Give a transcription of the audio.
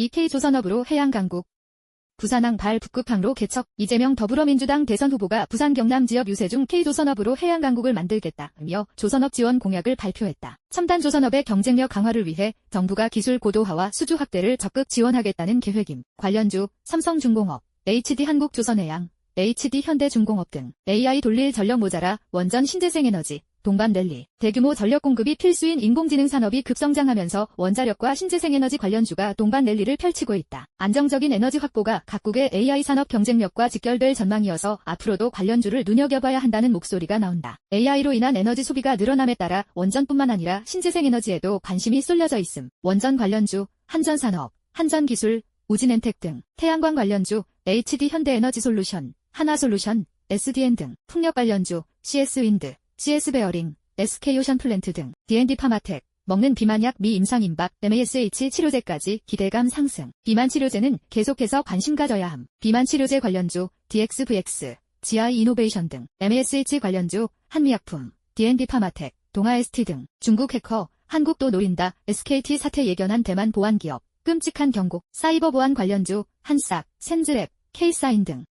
이 K조선업으로 해양 강국 부산항 발 북극항로 개척 이재명 더불어민주당 대선 후보가 부산 경남 지역 유세 중 K조선업으로 해양 강국을 만들겠다며 조선업 지원 공약을 발표했다. 첨단 조선업의 경쟁력 강화를 위해 정부가 기술 고도화와 수주 확대를 적극 지원하겠다는 계획임. 관련주 삼성중공업, HD 한국조선해양, HD 현대중공업 등 AI 돌릴 전력 모자라 원전 신재생에너지, 동반랠리, 대규모 전력 공급이 필수인 인공지능 산업이 급성장하면서 원자력과 신재생에너지 관련주가 동반랠리를 펼치고 있다. 안정적인 에너지 확보가 각국의 AI 산업 경쟁력과 직결될 전망이어서 앞으로도 관련주를 눈여겨봐야 한다는 목소리가 나온다. AI로 인한 에너지 소비가 늘어남에 따라 원전뿐만 아니라 신재생에너지에도 관심이 쏠려져 있음. 원전 관련주, 한전산업, 한전기술, 우진엔텍 등, 태양광 관련주, HD 현대에너지 솔루션, 하나솔루션, SDN 등, 풍력 관련주, CS윈드, CS베어링, SK오션 플랜트 등, D&D 파마텍, 먹는 비만약 미 임상임박, MASH 치료제까지 기대감 상승. 비만 치료제는 계속해서 관심 가져야 함. 비만 치료제 관련주, DXVX, GI 이노베이션 등, MASH 관련주, 한미약품, D&D 파마텍, 동아ST 등, 중국 해커, 한국도 노린다, SKT 사태 예견한 대만 보안 기업, 끔찍한 경고, 사이버 보안 관련주, 한싹, 센즈랩, K사인 등,